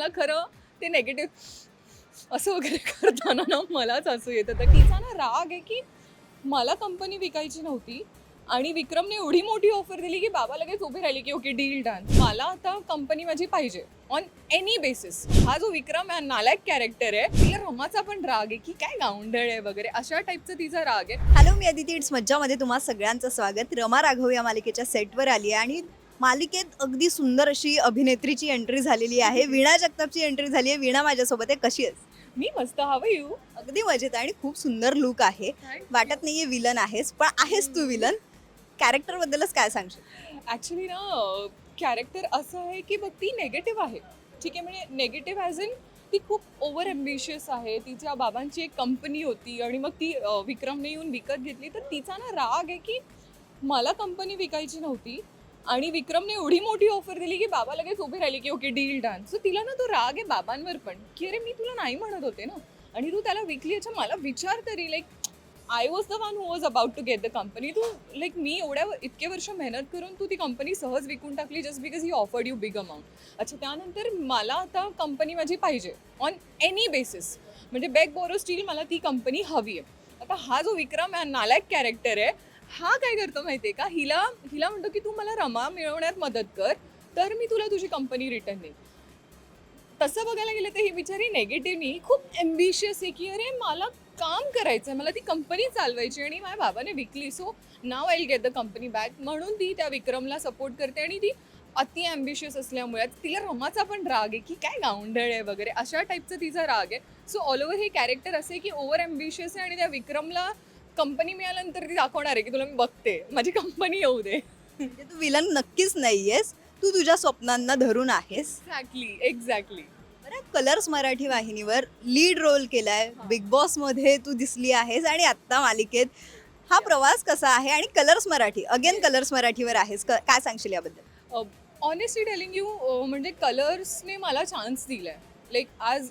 मला खरं ते नेगेटिव्ह असं वगैरे करताना ना मलाच असं येतं. तर तिचा ना राग आहे की मला कंपनी विकायची नव्हती आणि विक्रमने एवढी मोठी ऑफर दिली की बाबा लगेच उभी राहिली की ओके डील डन मला आता कंपनी माझी पाहिजे. ऑन एनी बेसिस हा जो विक्रम आहे नालायक कॅरेक्टर आहे तिला रमाचा पण राग आहे की काय गावंढळ आहे वगैरे अशा टाईपचा तिचा राग आहे. हॅलो मी अदिती इट्स मज्जामध्ये तुम्हा सगळ्यांचं स्वागत. रमा राघव या मालिकेच्या सेटवर आली आहे आणि मालिकेत अगदी सुंदर अशी अभिनेत्रीची एंट्री झालेली आहे. वीणा जगतापची एंट्री झाली आहे. वीणा माझ्यासोबत आहे. कशी आहेस? मी मस्त. हवं यू अगदी मजेत आहे आणि खूप सुंदर लुक आहे. वाटत नाहीये विलन आहेस पण आहेस तू विलन कॅरेक्टर बद्दलच काय सांगशील? ॲक्च्युली ना कॅरेक्टर असं आहे की बघ ती नेगेटिव्ह आहे. ठीक आहे म्हणजे नेगेटिव्ह ॲज इन ती खूप ओव्हर एम्बिशियस आहे. तिच्या बाबांची एक कंपनी होती आणि मग ती विक्रमने येऊन विकत घेतली. तर तिचा ना राग आहे की मला कंपनी विकायची नव्हती. आणि विक्रमने एवढी मोठी ऑफर दिली की बाबा लगेच उभी राहिली की ओके डील डन सो तिला ना तो राग आहे बाबांवर पण की अरे मी तुला नाही म्हणत होते ना. आणि तू त्याला विकली अच्छा मला विचार तरी like I was the one who was about to get the company Tu like मी एवढ्या इतके वर्ष मेहनत करून तू ती कंपनी सहज विकून टाकली just because he offered you big amount अच्छा त्यानंतर मला आता कंपनी माझी पाहिजे ऑन एनी बेसिस म्हणजे बॅक बोरो स्टील मला ती कंपनी हवी आहे. आता हा जो विक्रम नालायक कॅरेक्टर आहे हा काय करतो माहिती आहे का? हिला हिला म्हणतो की तू मला रमा मिळवण्यात मदत कर तर मी तुला तुझी कंपनी रिटर्न देईन. तसं बघायला गेलं तर ही बिचारी नेगेटिव्हनी खूप एम्बिशियस आहे की अरे मला काम करायचं आहे मला ती कंपनी चालवायची आणि माझ्या बाबाने विकली. So now I get the company back म्हणून ती त्या विक्रमला सपोर्ट करते आणि ती अति ॲम्बिशियस असल्यामुळे तिला रमाचा पण राग आहे की काय गावंढळ आहे वगैरे अशा टाईपचा तिचा राग आहे. सो ऑल ओव्हर हे कॅरेक्टर असे की ओव्हर ॲम्बिशियस आहे आणि त्या विक्रमला कंपनी मिळाल्यानंतर ती दाखवणार आहे की तुला मी बघते. माझी कंपनी येऊ दे. म्हणजे तू विलन नक्कीच नाहीयेस. तू तुझ्या स्वप्नांना धरून आहेस. एक्झॅक्टली एक्झॅक्टली बरं कलर्स मराठी वाहिनीवर लीड रोल केलाय. बिग बॉसमध्ये तू दिसली आहेस आणि आत्ता मालिकेत हा प्रवास कसा आहे आणि कलर्स मराठी अगेन कलर्स मराठीवर आहेस. क- काय सांगशील याबद्दल? ऑनेस्टली टेलिंग यू म्हणजे कलर्सने मला चान्स दिला आहे लाईक आज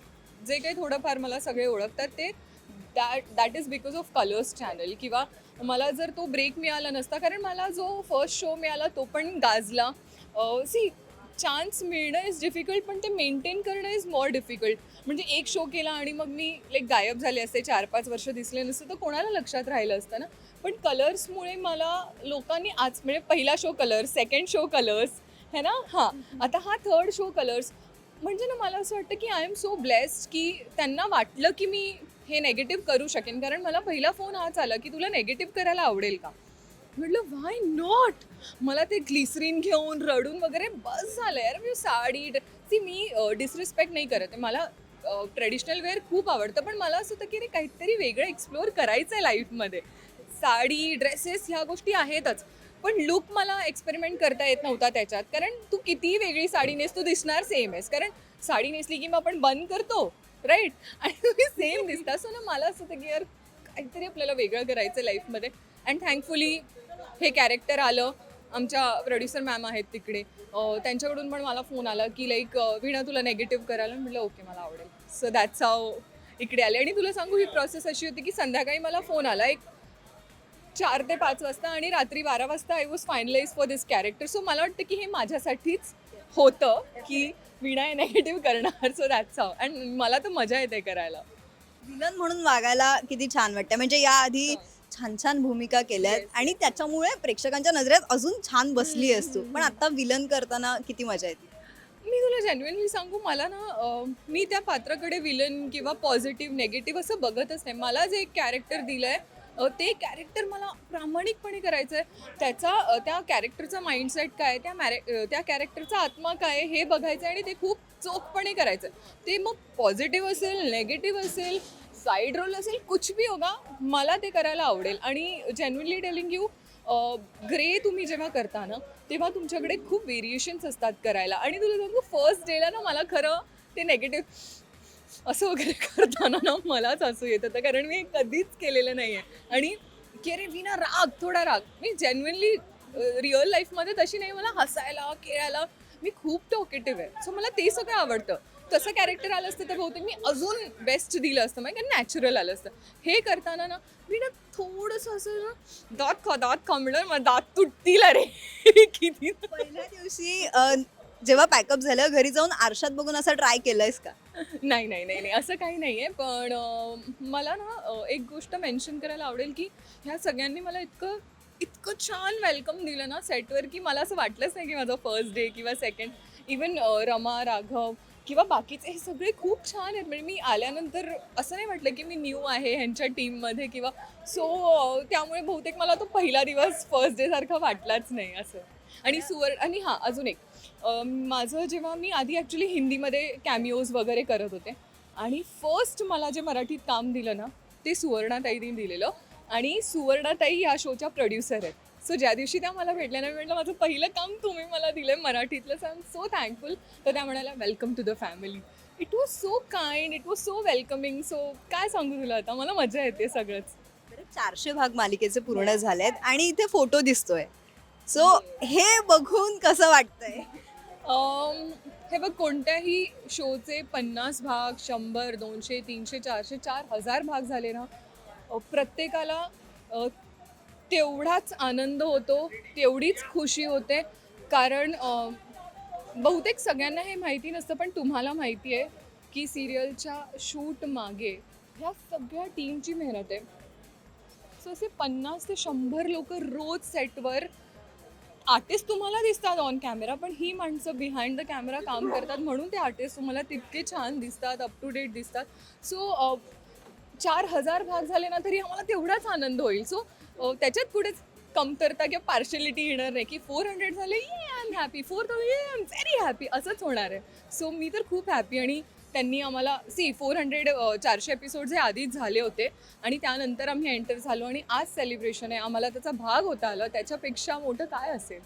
जे काही थोडंफार मला सगळे ओळखतात ते that that is because of Colors channel किंवा मला जर तो ब्रेक मिळाला नसता कारण मला जो फर्स्ट शो मिळाला तो पण गाजला. सी चान्स मिळणं इज डिफिकल्ट पण ते मेंटेन करणं इज मोर डिफिकल्ट म्हणजे एक शो केला आणि मग मी लाईक गायब झाले असते चार पाच वर्ष दिसले नसते तर कोणाला लक्षात राहिलं असतं ना? पण कलर्समुळे मला लोकांनी आज म्हणजे पहिला show Colors second show Colors है ना? हां. आता हा थर्ड शो कलर्स म्हणजे ना मला असं वाटतं की आय एम सो ब्लेस्ड की त्यांना वाटलं की मी हे नेगेटिव्ह करू शकेन. कारण मला पहिला फोन हाच आला की तुला नेगेटिव्ह करायला आवडेल का? म्हटलं व्हाय नॉट मला ते ग्लिसरीन घेऊन रडून वगैरे बस झालं यार. मी साडी सी मी डिसरिस्पेक्ट नाही करत. आहे मला ट्रेडिशनल वेअर खूप आवडतं पण मला असं होतं की अरे काहीतरी वेगळं एक्सप्लोअर करायचं आहे लाईफमध्ये साडी ड्रेसेस ह्या गोष्टी आहेतच. पण लुक मला एक्सपेरिमेंट करता येत नव्हता त्याच्यात. कारण तू कितीही वेगळी साडी नेस तू दिसणार सेम आहेस. कारण साडी नेसली की मग आपण बंद करतो. राईट आणि तुम्ही सेम दिसता. सो ना मला असं होतं की यार काहीतरी आपल्याला वेगळं करायचं लाईफमध्ये अँड थँकफुली हे कॅरेक्टर आलं. आमच्या प्रोड्युसर मॅम आहेत तिकडे. त्यांच्याकडून पण मला फोन आला की लाईक विणा तुला नेगेटिव्ह करायला. म्हटलं ओके मला आवडेल. सो दॅट्स हाव इकडे आले. आणि तुला सांगू ही प्रोसेस अशी होती की संध्याकाळी मला फोन आला. एक चार ते पाच वाजता आणि रात्री बारा वाजता I was finalise for this character so मला वाटतं की हे माझ्यासाठीच होतं की विणा हे नेगेटिव्ह करणार सो दॅट्स हाव अँड मला तर मजा येते करायला. विलन म्हणून वागायला किती छान वाटतं म्हणजे याआधी छान छान भूमिका केल्यात Yes. आणि त्याच्यामुळे प्रेक्षकांच्या नजरेत अजून छान बसली असतो पण आता विलन करताना किती मजा येते? मी तुला जेन्युअनली सांगू मला ना अं, मी त्या पात्राकडे विलन किंवा पॉझिटिव्ह नेगेटिव्ह असं बघतच नाही. मला जे कॅरेक्टर दिलं आहे ते कॅरेक्टर मला प्रामाणिकपणे करायचं आहे त्याचा त्या कॅरेक्टरचा माइंडसेट काय त्या मॅरे त्या कॅरेक्टरचा आत्मा काय आहे हे बघायचं आहे आणि ते खूप चोखपणे करायचं आहे ते मग पॉझिटिव्ह असेल नेगेटिव्ह असेल साईड रोल असेल कुछ भी होगा मला ते करायला आवडेल. आणि जेन्युनली टेलिंग यू ग्रे तुम्ही जेव्हा करता ना तेव्हा तुमच्याकडे खूप व्हेरिएशन्स असतात करायला. आणि तुला सांगू फर्स्ट डेला ना मला खरं ते नेगेटिव्ह असं वगैरे करताना ना मलाच असू येत होतं कारण मी कधीच केलेलं नाही आहे आणि की अरे विना राग थोडा राग. मी जेन्युनली रिअल लाईफमध्ये तशी नाही मला हसायला खेळायला मी खूप टॉकेटिव्ह आहे. सो मला ते सगळं आवडतं. तसं कॅरेक्टर आलं असतं तर बहुतेक मी अजून बेस्ट दिलं असतं म्हणजे नॅचरल आलं असतं. हे करताना ना मी ना थोडंसं असं ना दात खा दात खा म्हणलं दात तुटतील अरे. किती पहिल्या दिवशी जेव्हा पॅकअप झालं घरी जाऊन आरशात बघून असं ट्राय केलंयस का? नाही नाही नाही नाही. असं काही नाही आहे पण अं, मला ना अं, एक गोष्ट मेन्शन करायला आवडेल की ह्या सगळ्यांनी मला इतकं इतकं छान वेलकम दिलं ना सेटवर की मला असं वाटलंच नाही की माझा फर्स्ट डे किंवा सेकंड इवन रमा राघव किंवा बाकीचे हे सगळे खूप छान आहेत. म्हणजे मी आल्यानंतर असं नाही वाटलं की मी न्यू आहे ह्यांच्या टीममध्ये किंवा सो त्यामुळे बहुतेक मला तो पहिला दिवस फर्स्ट डे सारखा वाटलाच नाही असं. आणि सुवर्ण आणि हां अजून एक. अं, माझं जेव्हा मी आधी ॲक्च्युली हिंदीमध्ये कॅमिओज वगैरे करत होते आणि फर्स्ट मला जे मराठीत काम दिलं ना ते सुवर्णाताईने दिलेलं. आणि सुवर्णाताई या शोच्या प्रोड्युसर आहेत. सो ज्या दिवशी त्या मला भेटल्या ना मी म्हटलं माझं पहिलं काम तुम्ही मला दिलं मराठीतलं so I am so thankful तर त्या म्हणाल्या welcome to the family it was so kind it was so welcoming so काय सांगू तुला आता? मला मजा येते सगळंच. बरं, चारशे भाग मालिकेचे पूर्ण झालेत आणि इथे फोटो दिसतोय. सो हे बघून कसं वाटतंय? अम, हे बघ कोणत्याही शोचे पन्नास भाग शंभर दोनशे तीनशे चारशे चार हजार भाग झाले ना अ, प्रत्येकाला अ, तेवढाच आनंद होतो तेवढीच खुशी होते. कारण अ, बहुतेक सगळ्यांना हे माहिती नसतं पण तुम्हाला माहिती आहे की सिरियलच्या शूट मागे ह्या सगळ्या टीमची मेहनत आहे. सो असे पन्नास ते शंभर लोक रोज सेटवर आर्टिस्ट तुम्हाला दिसतात ऑन कॅमेरा पण ही माणसं बिहाइंड द कॅमेरा काम करतात म्हणून ते आर्टिस्ट तुम्हाला तितके छान दिसतात अप टू डेट दिसतात. सो चार हजार भाग झाले ना तरी आम्हाला तेवढाच आनंद होईल. सो त्याच्यात पुढेच कमतरता किंवा पार्शलिटी येणार नाही की फोर हंड्रेड झाले ये I am happy four thousand I am very happy असंच होणार आहे. सो मी तर खूप हॅपी आणि त्यांनी आम्हाला सी फोर हंड्रेड चारशे एपिसोड्स हे आधीच झाले होते आणि त्यानंतर आम्ही एंटर झालो आणि आज सेलिब्रेशन आहे. आम्हाला त्याचा भाग होता आला. त्याच्यापेक्षा मोठं काय असेल?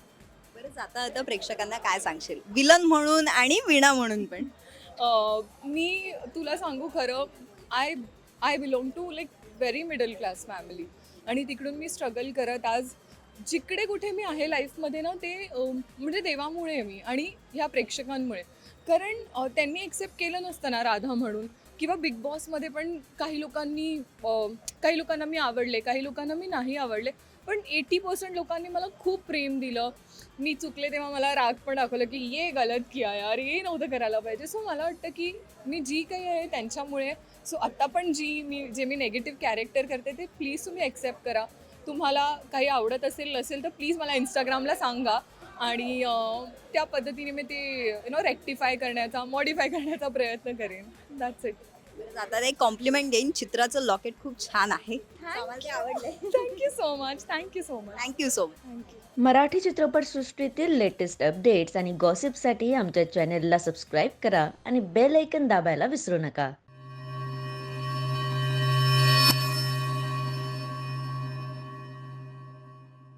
बरं जाता जाता प्रेक्षकांना काय सांगशील? विलन म्हणून आणि वीणा म्हणून पण. मी तुला सांगू खरं I I belong to like very middle class family आणि तिकडून मी स्ट्रगल करत आज जिकडे कुठे मी आहे लाईफमध्ये ना ते म्हणजे देवामुळे मी आणि ह्या प्रेक्षकांमुळे. कारण त्यांनी एक्सेप्ट केलं नसतं ना राधा म्हणून. किंवा बिग बॉसमध्ये पण काही लोकांनी काही लोकांना मी आवडले काही लोकांना मी नाही आवडले. पण एटी पर्सेंट लोकांनी मला खूप प्रेम दिलं. मी चुकले तेव्हा मला राग पण दाखवलं की ये गलत किया यार ये नव्हतं करायला पाहिजे. सो मला वाटतं की मी जी काही आहे त्यांच्यामुळे सो आत्ता पण जी मी जे मी नेगेटिव्ह कॅरेक्टर करते ते प्लीज तुम्ही ॲक्सेप्ट करा. तुम्हाला काही आवडत असेल नसेल तर प्लीज मला इंस्टाग्रामला सांगा. आणि त्या पद्धतीने मी ते यु नो रेक्टिफाय करण्याचा मॉडिफाय करण्याचा प्रयत्न करेन. दॅट्स इट जाता एक कॉम्प्लिमेंट देईन. चित्राचं लॉकेट खूप छान आहे. Thank you so much thank you so much thank you so much thank you Marathi चित्रपटसृष्टीतील लेटेस्ट अपडेट्स आणि गॉसिपसाठी आमच्या चॅनेलला सबस्क्राईब करा आणि बेल ऐकन दाबायला विसरू नका.